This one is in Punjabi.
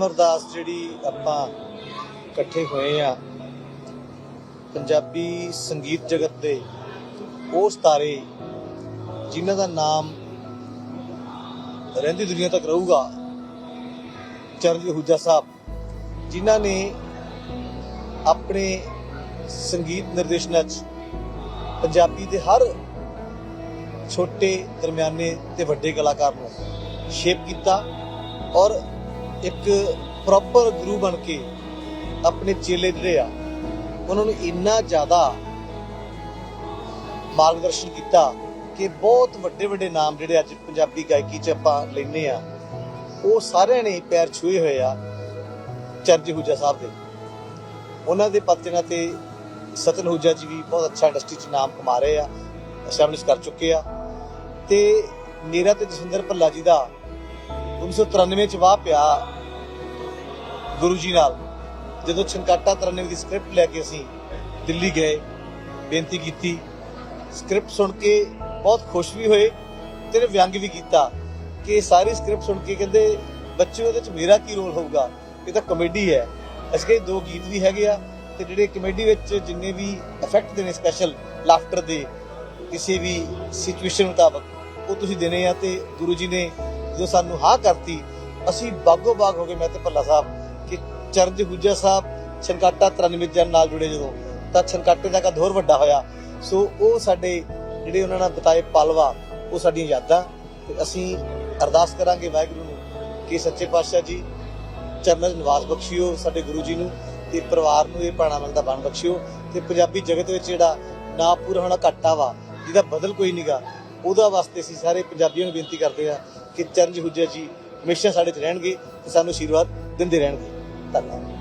ਅਮਰਦਾਸ ਜਿਹੜੀ ਆਪਾਂ ਇਕੱਠੇ ਹੋਏ ਆ, ਪੰਜਾਬੀ ਸੰਗੀਤ ਜਗਤ ਦੇ ਉਹ ਸਤਾਰੇ ਜਿਨ੍ਹਾਂ ਦਾ ਨਾਮ ਰਹਿੰਦੀ ਦੁਨੀਆ ਤੱਕ ਰਹੂਗਾ ਚਰਨਜੀਤ ਹੁਜਾ ਸਾਹਿਬ, ਜਿਨ੍ਹਾਂ ਨੇ ਆਪਣੇ ਸੰਗੀਤ ਨਿਰਦੇਸ਼ਨਾਂ 'ਚ ਪੰਜਾਬੀ ਦੇ ਹਰ ਛੋਟੇ ਦਰਮਿਆਨੇ ਤੇ ਵੱਡੇ ਕਲਾਕਾਰ ਨੂੰ ਸ਼ੇਪ ਕੀਤਾ ਔਰ ਇੱਕ ਪ੍ਰੋਪਰ ਗੁਰੂ ਬਣ ਕੇ ਆਪਣੇ ਚੇਲੇ ਜਿਹੜੇ ਆ, ਉਹਨਾਂ ਨੂੰ ਇੰਨਾ ਜ਼ਿਆਦਾ ਮਾਰਗਦਰਸ਼ਨ ਕੀਤਾ ਕਿ ਬਹੁਤ ਵੱਡੇ ਵੱਡੇ ਨਾਮ ਜਿਹੜੇ ਅੱਜ ਪੰਜਾਬੀ ਗਾਇਕੀ 'ਚ ਆਪਾਂ ਲੈਨੇ ਆ, ਉਹ ਸਾਰਿਆਂ ਨੇ ਪੈਰ ਛੂਏ ਹੋਏ ਆ ਚਰਜ ਹੁਜਾ ਸਾਹਿਬ ਦੇ। ਉਹਨਾਂ ਦੇ ਪਤਨਾ ਤੇ ਸਤਨ ਹੁਜਾ ਜੀ ਵੀ ਬਹੁਤ ਅੱਛਾ ਇੰਡਸਟਰੀ 'ਚ ਨਾਮ ਕਮਾ ਰਹੇ ਆ ਐਸਟੈਬਲਿਸ਼ ਕਰ ਚੁੱਕੇ ਆ। ਤੇ ਨੀਰਾ ਤੇ ਜਸਵਿੰਦਰ ਭੱਲਾ ਜੀ ਦਾ 1993 ਚ ਵਾਹ ਪਿਆ ਗੁਰੂ ਜੀ ਨਾਲ, ਜਦੋਂ ਛਨਕਾਟਾ 93 ਦੀ ਸਕ੍ਰਿਪਟ ਲੈ ਕੇ ਅਸੀਂ ਦਿੱਲੀ ਗਏ, ਬੇਨਤੀ ਕੀਤੀ ਸਕ੍ਰਿਪਟ ਸੁਣ ਕੇ ਬਹੁਤ ਖੁਸ਼ ਵੀ ਹੋਏ ਤੇ ਵਿਅੰਗ ਵੀ ਕੀਤਾ ਕਿ ਸਾਰੀ ਸਕ੍ਰਿਪਟ ਸੁਣ ਕੇ ਕਹਿੰਦੇ, ਬੱਚੇ, ਉਹਦੇ ਚ ਮੇਰਾ ਕੀ ਰੋਲ ਹੋਊਗਾ? ਇਹ ਤਾਂ ਕਮੇਡੀ ਹੈ। ਅਸੀਂ ਕਿਹਾ ਦੋ ਗੀਤ ਵੀ ਹੈਗੇ ਆ ਤੇ ਜਿਹੜੇ ਕਮੇਡੀ ਵਿੱਚ ਜਿੰਨੇ ਵੀ ਇਫੈਕਟ ਦੇਣੇ ਸਪੈਸ਼ਲ ਲਾਫਟਰ ਦੇ ਕਿਸੇ ਵੀ ਸਿਚੁਏਸ਼ਨ ਮੁਤਾਬਕ, ਉਹ ਤੁਸੀਂ ਦੇਣੇ ਆ ਤੇ ਗੁਰੂ ਜੀ ਨੇ ਜਦੋਂ ਸਾਨੂੰ ਹਾਂ ਕਰਤੀ, ਅਸੀਂ ਬਾਗੋ ਬਾਗ ਹੋ ਗਏ। ਮੈਂ ਤੇ ਭੱਲਾ ਸਾਹਿਬ ਕਿ ਚਰਜ ਹੁਜਾ ਸਾਹਿਬ ਛਨਕਾਟਾ 93 ਜਨ ਨਾਲ ਜੁੜੇ ਜਦੋਂ, ਤਾਂ ਛਨਕਾਟੇ ਦਾ ਕਦ ਹੋਰ ਵੱਡਾ ਹੋਇਆ। ਸੋ ਉਹ ਸਾਡੇ ਜਿਹੜੇ ਉਹਨਾਂ ਨਾਲ ਬਤਾਏ ਪਲਵਾ, ਉਹ ਸਾਡੀਆਂ ਯਾਦਾਂ। ਤੇ ਅਸੀਂ ਅਰਦਾਸ ਕਰਾਂਗੇ ਵਾਹਿਗੁਰੂ ਨੂੰ ਕਿ ਸੱਚੇ ਪਾਤਸ਼ਾਹ ਜੀ, ਚਰਨਾਂ ਨਿਵਾਸ ਬਖਸ਼ਿਓ ਸਾਡੇ ਗੁਰੂ ਜੀ ਨੂੰ ਤੇ ਪਰਿਵਾਰ ਨੂੰ ਇਹ ਪਾਣਾ ਮਿਲਦਾ ਬਣ ਬਖਸ਼ਿਓ। ਤੇ ਪੰਜਾਬੀ ਜਗਤ ਵਿੱਚ ਜਿਹੜਾ ਨਾ ਪੂਰਾ ਹੋਣਾ ਘਾਟਾ ਵਾ, ਜਿਹਦਾ ਬਦਲ ਕੋਈ ਨਹੀਂਗਾ ਉਹਦਾ ਵਾਸਤੇ ਅਸੀਂ ਸਾਰੇ ਪੰਜਾਬੀਆਂ ਨੂੰ ਬੇਨਤੀ ਕਰਦੇ ਆ ਕਿ ਚਰਨਜ ਹੁਜਾ ਜੀ ਹਮੇਸ਼ਾ ਸਾਡੇ 'ਚ ਰਹਿਣਗੇ ਤੇ ਸਾਨੂੰ ਆਸ਼ੀਰਵਾਦ ਦਿੰਦੇ ਰਹਿਣਗੇ। ਧੰਨਵਾਦ।